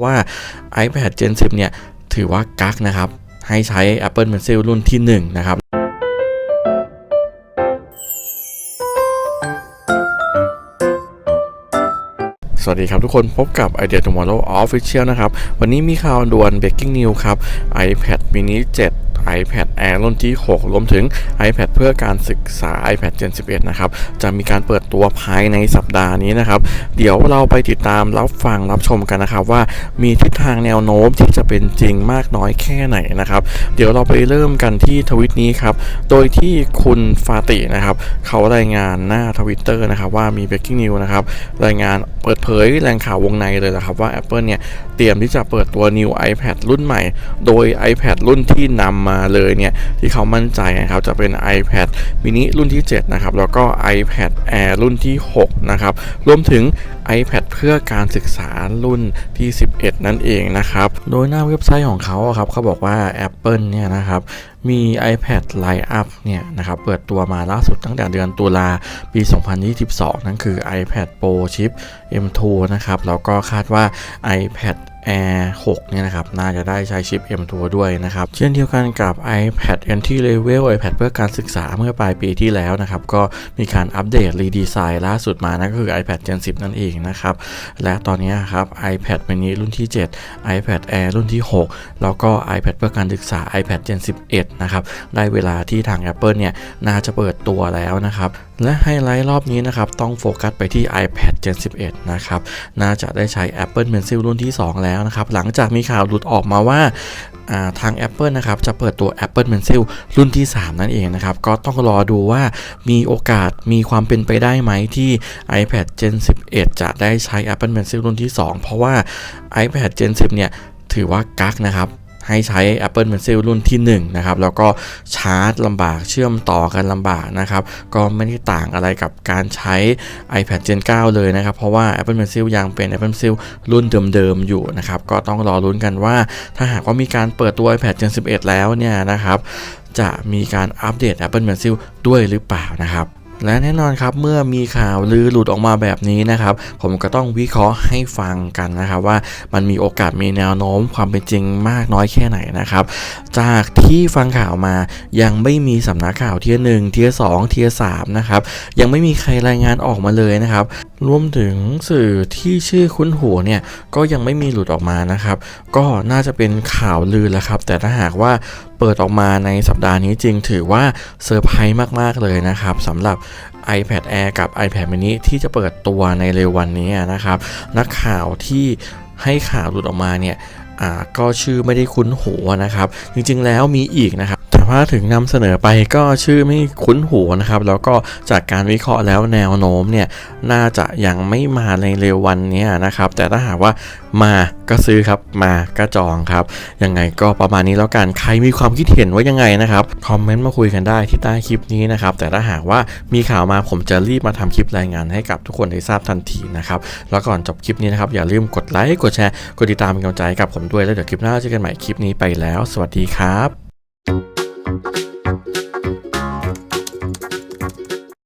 ว่า iPad Gen 10 เนี่ย ถือว่ากักนะครับ ให้ใช้ Apple Pencil รุ่นที่ 1 นะครับสวัสดีครับทุกคนพบกับ Idea Tomorrow Official นะครับ วันนี้มีข่าวด่วน Breaking News ครับ iPad mini 7 iPad Air รุ่นที่ 6 รวมถึง iPad เพื่อการศึกษา iPad Gen 11 นะครับ จะมีการเปิดตัวภายในสัปดาห์นี้นะครับ เดี๋ยวเราไปติดตามรับฟังรับชมกันนะครับว่ามีทิศทางแนวโน้มที่จะเป็นจริงมากน้อยแค่ไหนนะครับ เดี๋ยวเราไปเริ่มกันที่ทวิตนี้ครับ โดยที่คุณฟาตินะครับ เขารายงานหน้าทวิตเตอร์นะครับว่ามี breaking news นะครับรายงานเปิดเผยแหล่งข่าววงในเลยนะครับว่า Apple เนี่ยเตรียมที่จะเปิดตัว new iPad รุ่นใหม่ โดย iPad รุ่นที่นำมาเลยเนี่ยที่เขามั่นใจนะครับจะเป็น iPad mini รุ่นที่ 7 นะครับ แล้วก็ iPad Air รุ่นที่ 6 นะครับ รวมถึง iPad เพื่อการศึกษารุ่นที่ 11 นั่นเองนะครับ โดยหน้าเว็บไซต์ของเขาครับเขาบอกว่า Apple เนี่ยนะครับมี iPad Line Up เนี่ยนะครับเปิดตัวมาล่าสุดตั้งแต่เดือนตุลาปี 2022 นั่นคือ iPad Pro Chip M2 นะครับแล้วก็คาดว่า iPad Air 6 เนี่ยนะครับ น่าจะได้ใช้ชิป M2 ด้วยนะครับ เช่นเดียวกันกับ iPad Entry Level iPad เพื่อการศึกษาเมื่อปลายปีที่แล้วนะครับ ก็มีการอัปเดตรีดีไซน์ล่าสุดมานั่นก็คือ iPad Gen 10 นั่นเองนะครับ และตอนนี้ครับ iPad mini รุ่นที่ 7 iPad Air รุ่นที่ 6 แล้วก็ iPad เพื่อการศึกษา iPad Gen 11 นะครับ ได้เวลาที่ทาง Apple เนี่ย น่าจะเปิดตัวแล้วนะครับ และไฮไลท์รอบนี้นะครับ ต้องโฟกัสไปที่ iPad Gen 11 นะครับ น่าจะได้ใช้ Apple Pencil รุ่นที่ 2 แล้วนะครับ หลังจากมีข่าวหลุดออกมาว่าอ่าทาง Apple นะครับ จะเปิดตัว Apple Pencil รุ่นที่ 3 นั่นเองนะครับ ก็ต้องรอดูว่ามีโอกาสมีความเป็นไปได้ไหมที่ iPad Gen 11 จะได้ใช้ Apple Pencil รุ่นที่ 2 เพราะว่า iPad Gen 10 เนี่ย ถือว่ากักนะครับ ให้ใช้ Apple Pencil รุ่นที่1นะครับแล้วก็ชาร์จลำบากเชื่อมต่อกันลำบากนะครับก็ไม่ได้ต่างอะไรกับการใช้ iPad Gen 9 เลยนะครับ เพราะว่า Apple Pencil ยังเป็น Apple Pencil รุ่นเดิมๆอยู่นะครับก็ต้องรอลุ้นกันว่า ถ้าหากว่ามีการเปิดตัว iPad Gen 11 แล้วเนี่ยนะครับจะมีการอัปเดต Apple Pencil ด้วยหรือเปล่านะครับ และแน่นอนครับเมื่อมีข่าวลือหลุดออกมาแบบนี้นะครับ ผมก็ต้องวิเคราะห์ให้ฟังกันนะครับ ว่ามันมีโอกาสมีแนวโน้มความเป็นจริงมากน้อยแค่ไหนนะครับ จากที่ฟังข่าวมายังไม่มีสำนักข่าวเทียร์หนึ่งเทียร์สองเทียร์สามนะครับยังไม่มีใครรายงานออกมาเลยนะครับรวมถึงสื่อที่ชื่อคุ้นหูเนี่ยก็ยังไม่มีหลุดออกมานะครับ ก็น่าจะเป็นข่าวลือแล้วครับ แต่ถ้าหากว่า เปิดออกมาในสัปดาห์นี้จริงถือว่าเซอร์ไพรส์มาก ๆ เลยนะครับสำหรับ iPad Air กับ iPad mini ที่จะเปิดตัวในเร็ววันนี้นะครับ นักข่าวที่ให้ข่าวหลุดออกมาเนี่ยอ่าก็ชื่อไม่ได้คุ้นหูนะครับ จริงๆแล้วมีอีกนะครับ แต่ว่าถึงนำเสนอไปก็ชื่อไม่คุ้นหูนะครับ แล้วก็จากการวิเคราะห์แล้วแนวโน้มเนี่ยน่าจะยังไม่มาในเร็ววันนี้นะครับ แต่ถ้าหากว่ามาก็ซื้อครับมาก็จองครับ ยังไงก็ประมาณนี้แล้วกันใครมีความคิดเห็นว่ายังไงนะครับคอมเมนต์มาคุยกันได้ที่ใต้คลิปนี้นะครับ แต่ถ้าหากว่ามีข่าวมาผมจะรีบมาทำคลิปรายงานให้กับทุกคนได้ทราบทันทีนะครับแล้วก่อนจบคลิปนี้นะครับอย่าลืมกดไลค์กดแชร์กดติดตามเป็นกำลังใจให้กับผมด้วยแล้วเดี๋ยวคลิปหน้าเจอกันใหม่คลิปนี้ไปแล้ว สวัสดีครับ Thank you.